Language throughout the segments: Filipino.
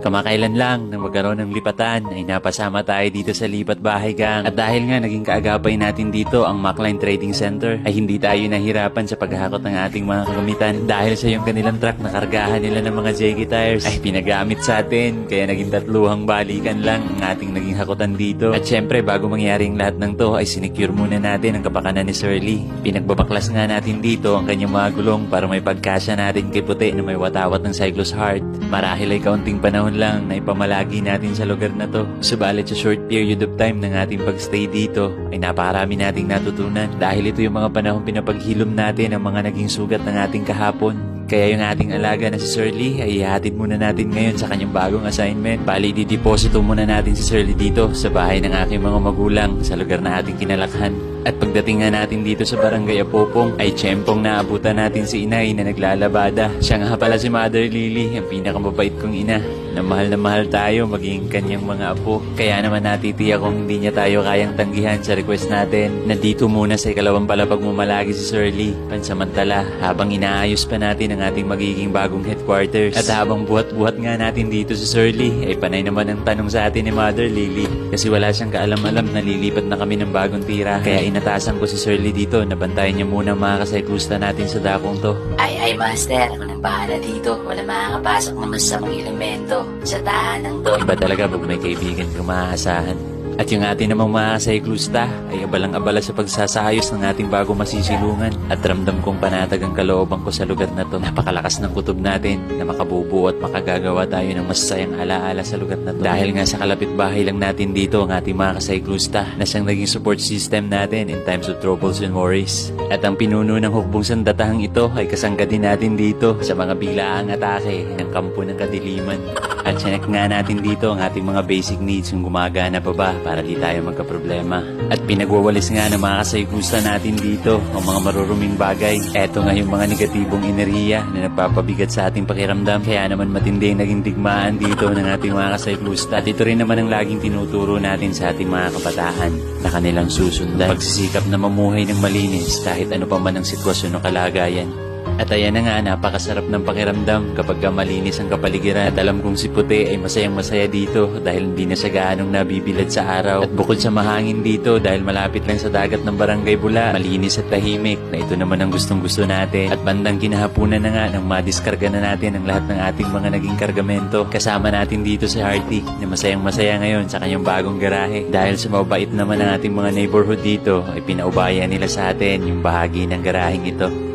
Kamakailan lang nang magkaroon ng lipatan ay napasama tayo dito sa Lipat Bahay Gang. At dahil nga naging kaagapay natin dito ang Macline Trading Center ay hindi tayo nahirapan sa paghakot ng ating mga kagamitan dahil sa yung kanilang truck na kargahan nila ng mga JG tires ay pinagamit sa atin kaya naging tatluhang balikan lang ang ating naging hakutan dito. At syempre bago mangyari ang lahat ng to ay sinecure muna natin ang kapakanan ni Sir Lee. Pinagbabaklas nga natin dito ang kanyang mga gulong para may pagkasya natin kay puti na may watawat ng Cyclos Heart. Marahil ay kaunting panahon lang na ipamalagi natin sa lugar na to. Subalit sa short period of time ng ating pagstay dito ay napakarami nating natutunan dahil ito yung mga panahon pinapaghilom natin ang mga naging sugat ng ating kahapon. Kaya yung ating alaga na si Sir Lee ay ihatid muna natin ngayon sa kanyang bagong assignment. Bali, dideposito muna natin si Sir Lee dito sa bahay ng aking mga magulang sa lugar na ating kinalakhan. At pagdating nga natin dito sa barangay Apopong ay tiyempong naabutan natin si inay na naglalabada. Siya nga pala si Mother Lily, ang pinakamabait kong ina na mahal na mahal tayo maging kanyang mga apo. Kaya naman natitiyak kung hindi niya tayo kayang tanggihan sa request natin na dito muna sa ikalawang palapag mumalagi si Sir Lee pansamantala habang inaayos pa natin ang ating magiging bagong headquarters. At habang buhat-buhat nga natin dito si Sir Lee ay panay naman ang tanong sa atin ni Mother Lily kasi wala siyang kaalam-alam na lilipat na kami ng bagong tira. Kaya inatasan ko si Sir Lee dito na bantayan niya muna mga kasaykusta natin sa dakong to. Ay, ay, master. Ako nang bahala dito. Wala makakapasok ng masamang elemento sa tahanan to. Iba talaga pag may kaibigan kang maaasahan. At yung ating namang mga sayklusta ay abalang-abala sa pagsasayos ng ating bago masisilungan. At ramdam kong panatag ang kalooban ko sa lugar na to. Napakalakas ng kutob natin na makabubuo at makagagawa tayo ng masasayang alaala sa lugar na to. Dahil nga sa kalapit bahay lang natin dito ang ating mga kasayklusta na siyang naging support system natin in times of troubles and worries. At ang pinuno ng hukbong sandatahang ito ay kasangga din natin dito sa mga biglaang atake ng kampo ng kadiliman. At sinek nga natin dito ang ating mga basic needs kung gumagana pa ba para di tayo magkaproblema. At pinagwawalis nga ng mga kasaykusta natin dito ang mga maruruming bagay. Eto nga yung mga negatibong enerhiya na nagpapabigat sa ating pakiramdam. Kaya naman matindi ang naging digmaan dito ng ating mga kasaykusta. At ito rin naman ang laging tinuturo natin sa ating mga kabataan na kanilang susundan. Pagsisikap na mamuhay ng malinis kahit ano pa man ang sitwasyon o kalagayan. At ayan na nga, napakasarap ng pakiramdam kapag ka malinis ang kapaligiran. At alam kong si Puti ay masayang masaya dito dahil hindi na siya gaanong nabibilad sa araw. At bukod sa mahangin dito dahil malapit lang sa dagat ng Barangay Bula, malinis at tahimik na ito naman ang gustong gusto natin. At bandang kinahapunan na nga nang madiskarga na natin ang lahat ng ating mga naging kargamento. Kasama natin dito si Harty na masayang masaya ngayon sa kanyang bagong garahe. Dahil sa mabait naman ng ating mga neighborhood dito ay pinaubayan nila sa atin yung bahagi ng garaheng ito.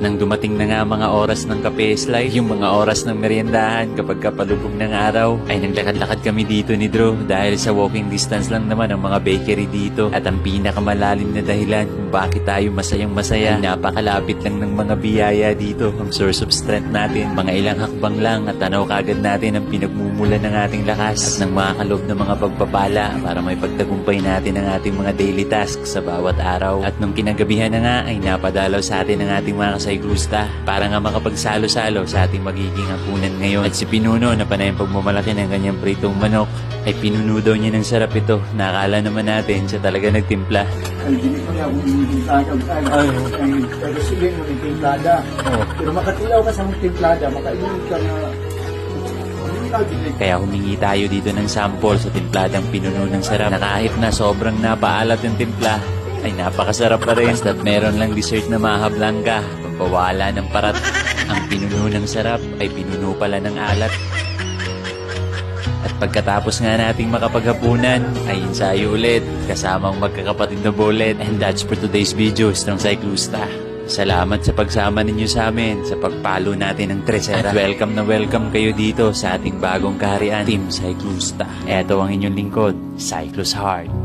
Nang dumating na nga mga oras ng kape life, yung mga oras ng meriendahan kapag kapalubog ng araw, ay naglakad-lakad kami dito ni Drew dahil sa walking distance lang naman ang mga bakery dito. At ang pinakamalalim na dahilan kung bakit tayo masayang masaya, ay napakalapit lang ng mga biyaya dito. Ang source of strength natin, mga ilang hakbang lang at tanaw kagad natin ang pinagmumulan ng ating lakas at ng mga kaloob na mga pagpapala para may pagtagumpay natin ang ating mga daily tasks sa bawat araw. At nung kinagabihan na nga ay napadalaw sa atin ang ating mga kasaygusta para nga makapagsalo-salo sa ating magiging hapunan ngayon. At si Pinuno na panay ang pagmamalaki ng kanyang pritong manok ay pinuno daw niya ng sarap ito. Nakala naman natin siya talaga nagtimpla. Ay, hindi ko niya tagam tayo. Ay. Pero sige mo yung timplada. Oh. Pero makatilaw ka sa mong timplada, makainom ka na... Kaya humingi tayo dito ng sample sa timpladang pinuno ng sarap na kahit na sobrang napaalat yung timpla, ay napakasarap pa rin. Basta't meron lang dessert na mahablang ka, pambawala ng parat. Ang pinuno ng sarap ay pinuno pala ng alat. At pagkatapos nga nating makapaghapunan, ay ensayo ulit, kasama ang magkakapatid na bullet. And that's for today's video, Strong Cyclusta. Salamat sa pagsama ninyo sa amin sa pagpalo natin ng Tresera. At welcome na welcome kayo dito sa ating bagong kaharian, Team Cyclusta. Ito ang inyong lingkod, Cyclus Heart.